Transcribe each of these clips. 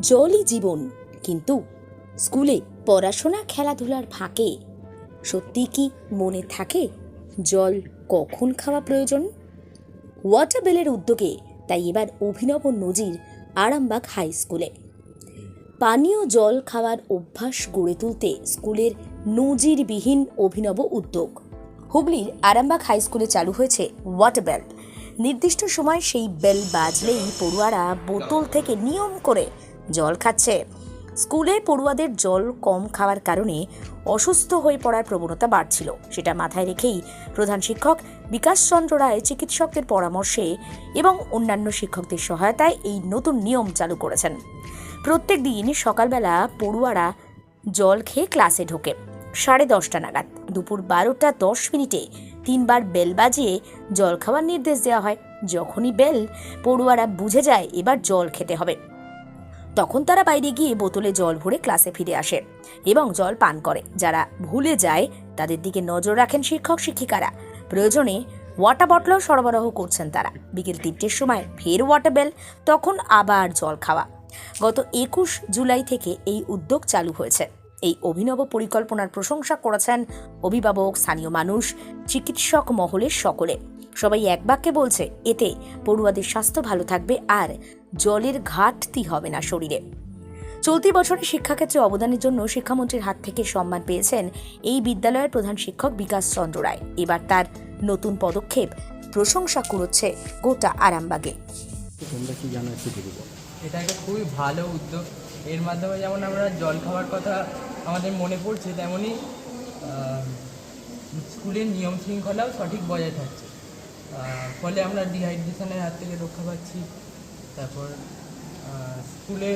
জলই জীবন, কিন্তু স্কুলে পড়াশোনা খেলাধুলার ফাঁকে। সত্যি কি মনে থাকে জল কখন খাওয়া প্রয়োজন? ওয়াটার বেলের উদ্যোগে, তাই এবার অভিনব নজির আরামবাগ হাই স্কুলে। পানীয় জল খাওয়ার অভ্যাস গড়ে তুলতে স্কুলের নজিরবিহীন অভিনব উদ্যোগ। হুগলির আরামবাগ হাই স্কুলে চালু হয়েছে ওয়াটার বেল নির্দিষ্ট সময় সেই বেল বাজলেই পড়ুয়ারা বোতল থেকে নিয়ম করে জল খাচ্ছে। স্কুলে পড়ুয়াদের জল কম খাওয়ার কারণে অসুস্থ হয়ে পড়ার প্রবণতা বাড়ছিল। সেটা মাথায় রেখেই প্রধান শিক্ষক বিকাশ চন্দ্র রায় চিকিৎসকদের পরামর্শে এবং অন্যান্য শিক্ষকদের সহায়তায় এই নতুন নিয়ম চালু করেছেন। প্রত্যেক দিন সকালবেলা পড়ুয়ারা জল খেয়ে ক্লাসে ঢোকে। সাড়ে দশটা নাগাদ, দুপুর বারোটা দশ মিনিটে তিনবার বেল বাজিয়ে জল খাওয়ার নির্দেশ দেওয়া হয়। যখনই বেল, পড়ুয়ারা বুঝে যায় এবার জল খেতে হবে। তখন তারা বাইরে গিয়ে বোতলে জল ভরে ক্লাসে ফিরে আসে এবং জল পান করে। যারা ভুলে যায়, তাদের দিকে নজর রাখেন শিক্ষক, শিক্ষিকারা। প্রয়োজনে ওয়াটার বটলও সরবরাহ করছেন তারা। বিকেল তিনটের সময় ফের ওয়াটার বেল, তখন আবার জল খাওয়া। গত একুশ জুলাই থেকে এই উদ্যোগ চালু হয়েছে। এই অভিনব পরিকল্পনার প্রশংসা করেছেন অভিভাবক স্থানীয় মানুষ চিকিৎসক মহলের সকলে। সবাই এক বাক্যে বলছে এতে পড়ুয়াদের স্বাস্থ্য ভালো থাকবে আর জলের ঘাটতি হবে না শরীরে। চলতি বছরে শিক্ষাক্ষেত্রে অবদানের জন্য শিক্ষামন্ত্রীর হাত থেকে সম্মান পেয়েছেন এই বিদ্যালয়ের প্রধান শিক্ষক বিকাশ চন্দ্র রায়। এবার তার নতুন পদক্ষেপ প্রশংসা কুড়োচ্ছে গোটা আরামবাগে। তোমরা কি জানো একটু এটা একটা খুবই ভালো উদ্যোগ। এর মাধ্যমে যেমন আমরা জল খাওয়ার কথা আমাদের মনে পড়ছে তেমনই স্কুলের নিয়ম শৃঙ্খলাও সঠিক বজায় থাকছে। ফলে আমরা ডিহাইড্রেশনের হাত থেকে রক্ষা পাচ্ছি। তারপর স্কুলে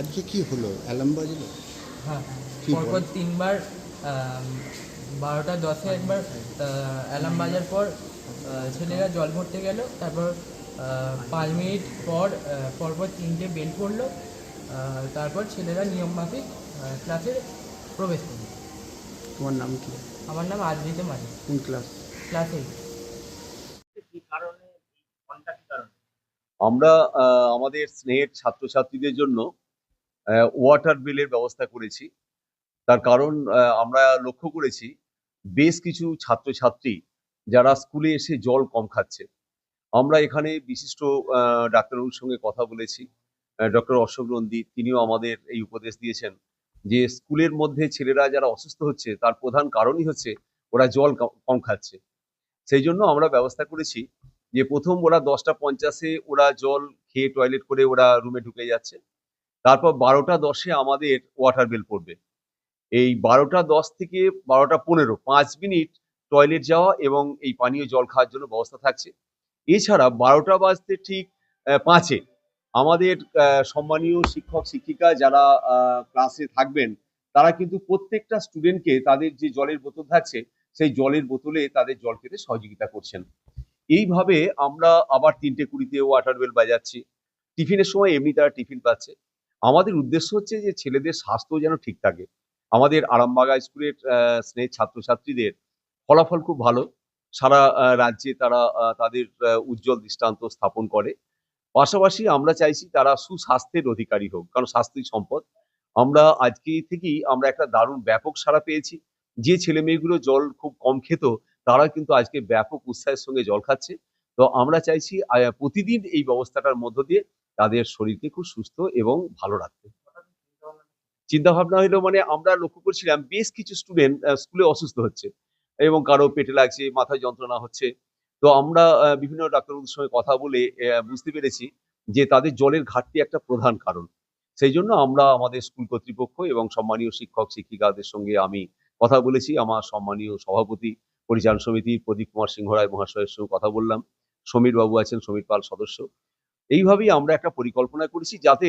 আজকে কি হলো? অ্যালার্ম বাজলো? হ্যাঁ পরপর তিনবার বারোটা দশে একবার অ্যালার্ম বাজার পর ছেলেরা জল ভরতে গেল। তারপর পাঁচ মিনিট পর আহ, পরপর তিনটে বেল পড়ল। তারপর ছেলেরা নিয়ম মাফিক ক্লাসে প্রবেশ করল। তোমার নাম কি? আমার নাম আদ্রিত মাঝি কোন ক্লাস ক্লাস এইট আমরা আমাদের স্নেহের ছাত্রছাত্রীদের জন্য ওয়াটার বিলের ব্যবস্থা করেছি। তার কারণ আমরা লক্ষ্য করেছি বেশ কিছু ছাত্রছাত্রী যারা স্কুলে এসে জল কম খাচ্ছে। আমরা এখানে বিশিষ্ট ডাক্তারবাবুর সঙ্গে কথা বলেছি। ডক্টর অশোক নন্দী, তিনিও আমাদের এই উপদেশ দিয়েছেন যে, স্কুলের মধ্যে ছেলেরা যারা অসুস্থ হচ্ছে, তার প্রধান কারণই হচ্ছে ওরা জল কম খাচ্ছে। সেই জন্য আমরা ব্যবস্থা করেছি যে, প্রথম ওরা দশটা পঞ্চাশে ওরা জল খেয়ে টয়লেট করে ওরা রুমে ঢুকে যাচ্ছে। তারপর বারোটা দশে আমাদের ওয়াটার বেল পড়বে। এই বারোটা দশ থেকে বারোটা পনেরো, পাঁচ মিনিট টয়লেট যাওয়া এবং এই পানীয় জল খাওয়ার জন্য ব্যবস্থা থাকছে। এছাড়া বারোটা বাজতে ঠিক পাঁচে আমাদের সম্মানীয় শিক্ষক, শিক্ষিকা যারা ক্লাসে থাকবেন, তারা কিন্তু প্রত্যেকটা স্টুডেন্টকে তাদের যে জলের বোতল থাকছে, সেই জলের বোতলে তাদের জল খেতে সহযোগিতা করছেন। এইভাবে আমরা আবার তিনটে কুড়িতে ওয়াটার বেল বাজাচ্ছি। টিফিনের সময় এমনি তারা টিফিন পাচ্ছে। আমাদের উদ্দেশ্য হচ্ছে যে ছেলেদের স্বাস্থ্য যেন ঠিক থাকে। আমাদের আরামবাগা স্কুলের স্নেহ ছাত্রছাত্রীদের ফলাফল খুব ভালো। সারা রাজ্যে তারা তাদের উজ্জ্বল দৃষ্টান্ত স্থাপন করে। পাশাপাশি আমরা চাইছি তারা সুস্বাস্থ্যের অধিকারী হোক, কারণ স্বাস্থ্যই সম্পদ। আমরা আজকে থেকেই আমরা একটা দারুণ ব্যাপক সাড়া পেয়েছি। যে ছেলে মেয়েগুলো জল খুব কম খেত, তারা কিন্তু আজকে ব্যাপক উৎসাহের সঙ্গে জল খাচ্ছে। তো আমরা চাইছি প্রতিদিন এই ব্যবস্থাটার মধ্য দিয়ে তাদের শরীরকে খুব সুস্থ এবং ভালো রাখতে। চিন্তা ভাবনা হলো মানে আমরা লক্ষ্য করছিলাম, বেশ কিছু স্টুডেন্ট স্কুলে অসুস্থ হচ্ছে। এবং কারও পেটে লাগছে, মাথায় যন্ত্রণা হচ্ছে। তো আমরা বিভিন্ন ডাক্তারবাবুর সঙ্গে কথা বলে বুঝতে পেরেছি যে তাদের জলের ঘাটতি একটা প্রধান কারণ। সেই জন্য আমরা আমাদের স্কুল কর্তৃপক্ষ এবং সম্মানীয় শিক্ষক, শিক্ষিকাদের সঙ্গে আমি কথা বলেছি। আমার সম্মানীয় সভাপতি, পরিচালন সমিতি, প্রদীপ কুমার সিংহ রায় মহাশয়ের সঙ্গে কথা বললাম। সমীর বাবু আছেন, সমীর পাল সদস্য। এইভাবেই আমরা একটা পরিকল্পনা করেছি যাতে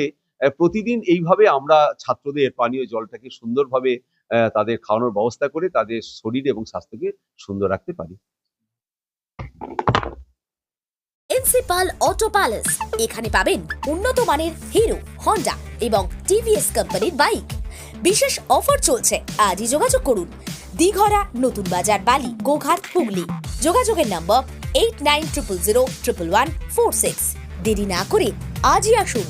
প্রতিদিন এইভাবে আমরা ছাত্রদের পানীয় জলটাকে সুন্দরভাবে তাদের খাওয়ানোর ব্যবস্থা করে তাদের শরীর এবং স্বাস্থ্যকে সুন্দর রাখতে পারি। প্রিন্সিপাল অটো প্যালেস এখানে পাবেন উন্নত মানের হিরো হন্ডা এবং টিভিএস কোম্পানির বাইক বিশেষ অফার চলছে, আজই যোগাযোগ করুন। দিঘরা, নতুন বাজার, বালি, গোঘাট, হুগলি। যোগাযোগের নম্বর eight nine triple zero triple one four six দেরি না করে আজই আসুন।